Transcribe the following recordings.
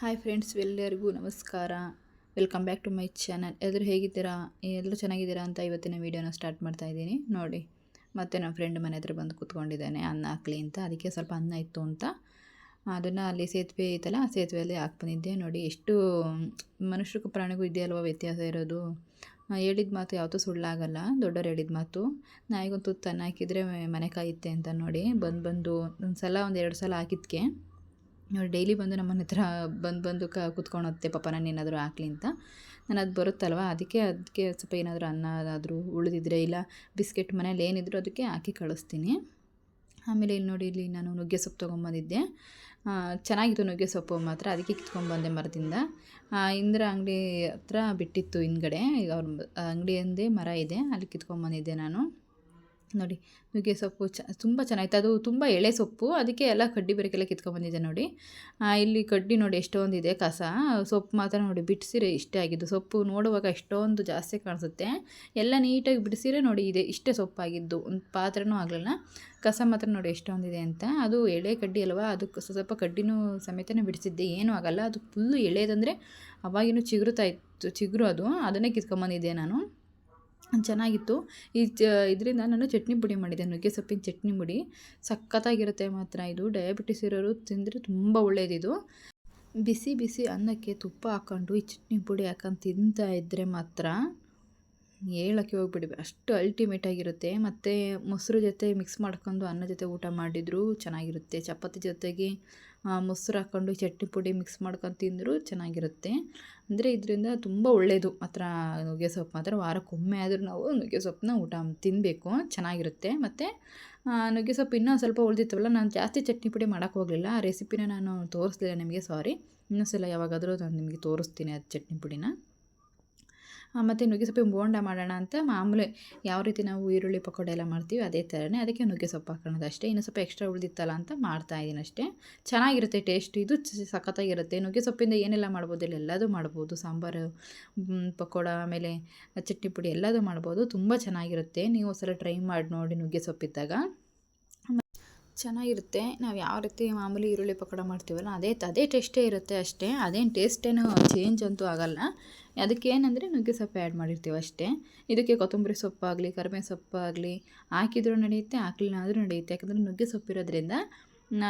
Hi friends, ಎಲ್ಲರಿಗೂ ನಮಸ್ಕಾರ. Welcome back to my channel ಎಲ್ಲರೂ ಹೇಗಿದ್ದೀರಾ? ಎಲ್ಲರೂ ಚೆನ್ನಾಗಿದ್ದೀರಾ ಅಂತ ಇವತ್ತಿನ ವೀಡಿಯೋನ ಸ್ಟಾರ್ಟ್ ಮಾಡ್ತಾ ಇದ್ದೀನಿ. ನೋಡಿ, ಮತ್ತೆ ನಮ್ಮ ಫ್ರೆಂಡ್ ಮನೆ ಹತ್ರ ಬಂದು ಕೂತ್ಕೊಂಡಿದ್ದಾನೆ. ಅನ್ನ ಹಾಕ್ಲಿ ಅಂತ. ಅದಕ್ಕೆ ಸ್ವಲ್ಪ ಅನ್ನ ಇತ್ತು ಅಂತ. ಅದನ್ನು ಅಲ್ಲಿ ಸೇತುವೆ ಐತಲ್ಲ, ಆ ಸೇತುವೆಯಲ್ಲಿ ಹಾಕಿ ಬಂದಿದ್ದೆ. ನೋಡಿ, ಎಷ್ಟು ಮನುಷ್ಯಕ್ಕೂ ಪ್ರಾಣಿಗೂ ಇದೆಯಲ್ವ ವ್ಯತ್ಯಾಸ ಇರೋದು? ಹೇಳಿದ ಮಾತು ಯಾವತ್ತೂ ಸುಳ್ಳಾಗಲ್ಲ. ದೊಡ್ಡವ್ರು ಹೇಳಿದ ಮಾತು. ನಾಯಿಗೊಂದು ತುತ್ತು ಅನ್ನ ಹಾಕಿದರೆ ಮನೆ ಕಾಯುತ್ತೆ ಅಂತ ನೋಡಿ. ಬಂದು ಬಂದು ಒಂದು ಸಲ ಒಂದು ಎರಡು ಸಲ ಹಾಕಿದ್ಕೆ ನೋಡಿ ಡೈಲಿ ಬಂದು ನಮ್ಮ ಮನೆ ಹತ್ರ ಬಂದು ಬಂದು ಕ, ಕುತ್ಕೊಂಡು ಪಾಪ ನಾನು ಏನಾದರೂ ಹಾಕ್ಲಿ ಅಂತ. ನಾನು ಅದು ಬರುತ್ತಲ್ವ? ಅದಕ್ಕೆ ಅದಕ್ಕೆ ಸ್ವಲ್ಪ ಏನಾದರೂ ಅನ್ನ ಆದರೂ ಉಳಿದಿದ್ರೆ ಇಲ್ಲ, ಬಿಸ್ಕೆಟ್ ಮನೇಲಿ ಏನಿದ್ರು ಅದಕ್ಕೆ ಹಾಕಿ ಕಳಿಸ್ತೀನಿ. ಆಮೇಲೆ ಇಲ್ಲಿ ನೋಡಿ, ಇಲ್ಲಿ ನಾನು ನುಗ್ಗೆ ಸೊಪ್ಪು ತೊಗೊಂಬಂದಿದ್ದೆ. ಚೆನ್ನಾಗಿತ್ತು ನುಗ್ಗೆ ಸೊಪ್ಪು ಮಾತ್ರ, ಅದಕ್ಕೆ ಕಿತ್ಕೊಂಡ್ಬಂದೆ ಮರದಿಂದ. ಇಂದ್ರ ಅಂಗಡಿ ಹತ್ರ ಬಿಟ್ಟಿತ್ತು ಹಿಂದ್ಗಡೆ, ಅವ್ರ ಅಂಗಡಿಯಂದೇ ಮರ ಇದೆ, ಅಲ್ಲಿ ಕಿತ್ಕೊಂಡ್ಬಂದಿದ್ದೆ ನಾನು. ನೋಡಿ. ನುಗ್ಗೆ ಸೊಪ್ಪು ಚ, ತುಂಬ ಚೆನ್ನಾಗಿತ್ತು. ಅದು ತುಂಬ ಎಳೆ ಸೊಪ್ಪು. ಅದಕ್ಕೆ ಎಲ್ಲ ಕಡ್ಡಿ ಬೆರಕೆಲ್ಲ ಕಿತ್ಕೊಂಡ್ಬಂದಿದೆ ನೋಡಿ. ಇಲ್ಲಿ ಕಡ್ಡಿ ನೋಡಿ ಎಷ್ಟೊಂದಿದೆ ಕಸ. ಸೊಪ್ಪು ಮಾತ್ರ ನೋಡಿ ಬಿಡಿಸಿರೆ ಇಷ್ಟೇ ಆಗಿದ್ದು. ಸೊಪ್ಪು ನೋಡುವಾಗ ಎಷ್ಟೊಂದು ಜಾಸ್ತಿ ಕಾಣಿಸುತ್ತೆ. ಎಲ್ಲ ನೀಟಾಗಿ ಬಿಡಿಸಿರೆ ನೋಡಿ ಇದೆ. ಇಷ್ಟೇ ಸೊಪ್ಪಾಗಿದ್ದು. ಒಂದು ಪಾತ್ರೆನೂ ಆಗಲಿಲ್ಲ. ಕಸ ಮಾತ್ರ ನೋಡಿ ಎಷ್ಟೊಂದಿದೆ ಅಂತ. ಅದು ಎಳೆ ಕಡ್ಡಿ ಅಲ್ವಾ? ಅದಕ್ಕೆ ಸ್ವಲ್ಪ ಕಡ್ಡಿನೂ ಸಮೇತನೇ ಬಿಡಿಸಿದ್ದೆ. ಏನೂ ಆಗಲ್ಲ. ಅದು ಫುಲ್ಲು ಎಳೆದಂದರೆ ಅವಾಗಿನೂ ಚಿಗುರುತ್ತಾ ಇತ್ತು. ಚಿಗುರು ಅದು. ಅದನ್ನೇ ಕಿತ್ಕೊಂಬಂದಿದ್ದೆ ನಾನು. ಚೆನ್ನಾಗಿತ್ತು. ಈ ಚ, ಇದರಿಂದ ನಾನು ಚಟ್ನಿ ಪುಡಿ ಮಾಡಿದೆ. ನುಗ್ಗೆ ಸೊಪ್ಪಿನ ಚಟ್ನಿ ಪುಡಿ. ಸಖತ್ತಾಗಿರುತ್ತೆ ಮಾತ್ರ ಇದು. ಡಯಾಬಿಟಿಸ್ ಇರೋರು ತಿಂದರೆ ತುಂಬ ಒಳ್ಳೆಯದಿದು ಬಿಸಿ ಬಿಸಿ ಅನ್ನಕ್ಕೆ ತುಪ್ಪ ಹಾಕ್ಕೊಂಡು ಈ ಚಟ್ನಿ ಪುಡಿ ಹಾಕೊಂಡು ತಿಂತಾ ಇದ್ದರೆ ಮಾತ್ರ ಹೇಳೋಕ್ಕೆ ಹೋಗ್ಬಿಡಿ. ಅಷ್ಟು ಅಲ್ಟಿಮೇಟ್ ಆಗಿರುತ್ತೆ. ಮತ್ತು ಮೊಸರು ಜೊತೆ ಮಿಕ್ಸ್ ಮಾಡ್ಕೊಂಡು ಅನ್ನ ಜೊತೆ ಊಟ ಮಾಡಿದರೂ ಚೆನ್ನಾಗಿರುತ್ತೆ. ಚಪಾತಿ ಜೊತೆಗೆ ಮೊಸರು ಹಾಕ್ಕೊಂಡು ಚಟ್ನಿ ಪುಡಿ ಮಿಕ್ಸ್ ಮಾಡ್ಕೊಂಡು ತಿಂದರೂ ಚೆನ್ನಾಗಿರುತ್ತೆ. ಅಂದರೆ ಇದರಿಂದ ತುಂಬ ಒಳ್ಳೆಯದು ಮಾತ್ರ ನುಗ್ಗೆ ಸೊಪ್ಪು ಮಾತ್ರ. ವಾರಕ್ಕೊಮ್ಮೆ ಆದರೂ ನಾವು ನುಗ್ಗೆ ಸೊಪ್ಪನ್ನ ಊಟ ತಿನ್ನಬೇಕು ಚೆನ್ನಾಗಿರುತ್ತೆ. ಮತ್ತು ನುಗ್ಗೆ ಸೊಪ್ಪು ಇನ್ನೂ ಸ್ವಲ್ಪ ಉಳಿದಿತ್ತವಲ್ಲ ನಾನು ಜಾಸ್ತಿ ಚಟ್ನಿ ಪುಡಿ ಮಾಡೋಕ್ಕೆ ಹೋಗಲಿಲ್ಲ. ಆ ರೆಸಿಪಿನ ನಾನು ತೋರಿಸ್ಲಿಲ್ಲ ನಿಮಗೆ ಸಾರಿ ಇನ್ನೊಂದ್ಸಲ ಯಾವಾಗಾದರೂ ನಾನು ನಿಮಗೆ ತೋರಿಸ್ತೀನಿ ಅದು ಚಟ್ನಿ ಪುಡಿನ. ಮತ್ತು ನುಗ್ಗೆ ಸೊಪ್ಪಿನ ಬೋಂಡ ಮಾಡೋಣ ಅಂತ ಮಾಮೂಲಿ ಯಾವ ರೀತಿ ನಾವು ಈರುಳ್ಳಿ ಪಕೋಡ ಎಲ್ಲ ಮಾಡ್ತೀವಿ, ಅದೇ ಥರನೇ ಅದಕ್ಕೆ ನುಗ್ಗೆ ಸೊಪ್ಪು ಹಾಕೋಣದು ಅಷ್ಟೇ. ಇನ್ನು ಸ್ವಲ್ಪ ಎಕ್ಸ್ಟ್ರಾ ಉಳಿದಿತ್ತಲ್ಲ ಅಂತ ಮಾಡ್ತಾ ಇದ್ದೀನಿ ಅಷ್ಟೇ. ಚೆನ್ನಾಗಿರುತ್ತೆ ಟೇಸ್ಟ್ ಇದು ಸಖತ್ತಾಗಿರುತ್ತೆ. ನುಗ್ಗೆ ಸೊಪ್ಪಿಂದ ಏನೆಲ್ಲ ಮಾಡ್ಬೋದು? ಇಲ್ಲ ಎಲ್ಲದೂ ಮಾಡ್ಬೋದು. ಸಾಂಬಾರು ಪಕೋಡ, ಆಮೇಲೆ ಚಟ್ನಿ ಪುಡಿ ಎಲ್ಲದೂ ಮಾಡ್ಬೋದು. ತುಂಬ ಚೆನ್ನಾಗಿರುತ್ತೆ. ನೀವು ಸಲ ಟ್ರೈ ಮಾಡಿ ನೋಡಿ ನುಗ್ಗೆ ಸೊಪ್ಪಿದ್ದಾಗ. ಚೆನ್ನಾಗಿರುತ್ತೆ. ನಾವು ಯಾವ ರೀತಿ ಮಾಮೂಲಿ ಈರುಳ್ಳಿ ಪಕೋಡ ಮಾಡ್ತೀವಲ್ಲ, ಅದೇ ಅದೇ ಟೇಸ್ಟೇ ಇರುತ್ತೆ ಅಷ್ಟೇ. ಅದೇನು ಟೇಸ್ಟೇನು ಚೇಂಜ್ ಅಂತೂ ಆಗೋಲ್ಲ. ಅದಕ್ಕೆ ಏನಂದರೆ ನುಗ್ಗೆ ಸೊಪ್ಪು ಆ್ಯಡ್ ಮಾಡಿರ್ತೀವಿ ಅಷ್ಟೇ. ಇದಕ್ಕೆ ಕೊತ್ತಂಬರಿ ಸೊಪ್ಪಾಗಲಿ ಕರಿಮೆ ಸೊಪ್ಪಾಗಲಿ ಹಾಕಿದ್ರೂ ನಡೆಯುತ್ತೆ ಹಾಕಲಿಲ್ಲ ಆದರೂ ನಡೆಯುತ್ತೆ. ಯಾಕಂದರೆ ನುಗ್ಗೆ ಸೊಪ್ಪಿರೋದ್ರಿಂದ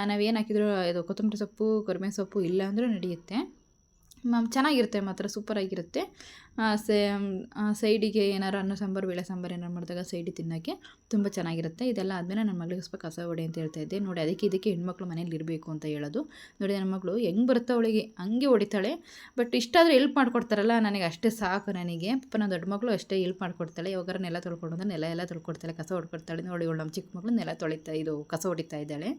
ನಾವೇನು ಹಾಕಿದ್ರು, ಇದು ಕೊತ್ತಂಬರಿ ಸೊಪ್ಪು ಕರಿಮೆ ಸೊಪ್ಪು ಇಲ್ಲ ಅಂದರೂ ನಡೆಯುತ್ತೆ. ಚೆನ್ನಾಗಿರುತ್ತೆ ಮಾತ್ರ, ಸೂಪರಾಗಿರುತ್ತೆ. ಸೈಡಿಗೆ ಏನಾರು ಅನ್ನ ಸಾಂಬಾರು, ಬೇಳೆ ಸಾಂಬಾರು ಏನಾರು ಮಾಡಿದಾಗ ಸೈಡಿಗೆ ತಿನ್ನೋಕ್ಕೆ ತುಂಬ ಚೆನ್ನಾಗಿರುತ್ತೆ. ಇದೆಲ್ಲ ಆದಮೇಲೆ ನನ್ನ ಮಗಳಿಗೆ ಸ್ವಲ್ಪ ಕಸ ಹೊಡೆ ಅಂತ ಹೇಳ್ತಾ ಇದ್ದೆ. ನೋಡಿ, ಅದಕ್ಕೆ ಇದಕ್ಕೆ ಹೆಣ್ಮಕ್ಳು ಮನೇಲಿ ಇರಬೇಕು ಅಂತ ಹೇಳೋದು. ನೋಡಿ, ನನ್ನ ಮಗಳು ಹೆಂಗೆ ಬರುತ್ತೆ ಅವಳಿಗೆ? ಹಂಗೆ ಹೊಡಿತಾಳೆ. ಬಟ್ ಇಷ್ಟಾದರೂ ಹೆಲ್ಪ್ ಮಾಡಿಕೊಡ್ತಾರಲ್ಲ, ನನಗೆ ಅಷ್ಟೇ ಸಾಕು ನನಗೆ. ಪಾಪ ನನ್ನ ದೊಡ್ಡ ಮಗಳು ಅಷ್ಟೇ ಹೆಲ್ಪ್ ಮಾಡಿಕೊಡ್ತಾಳೆ. ಇವಾಗ ನೆಲ ತೊಳ್ಕೊಂಡು ನೆಲ ಎಲ್ಲ ತೊಳ್ಕೊಡ್ತಾಳೆ. ಕಸ ಹೊಡ್ಕೊಡ್ತಾಳೆ. ನೋಡಿ, ಇವಳು ನಮ್ಮ ಚಿಕ್ಕ ಮಗಳು ನೆಲ ತೊಳಿತಾ ಇದು, ಕಸ ಹೊಡಿತಾ ಇದ್ದಾಳೆ.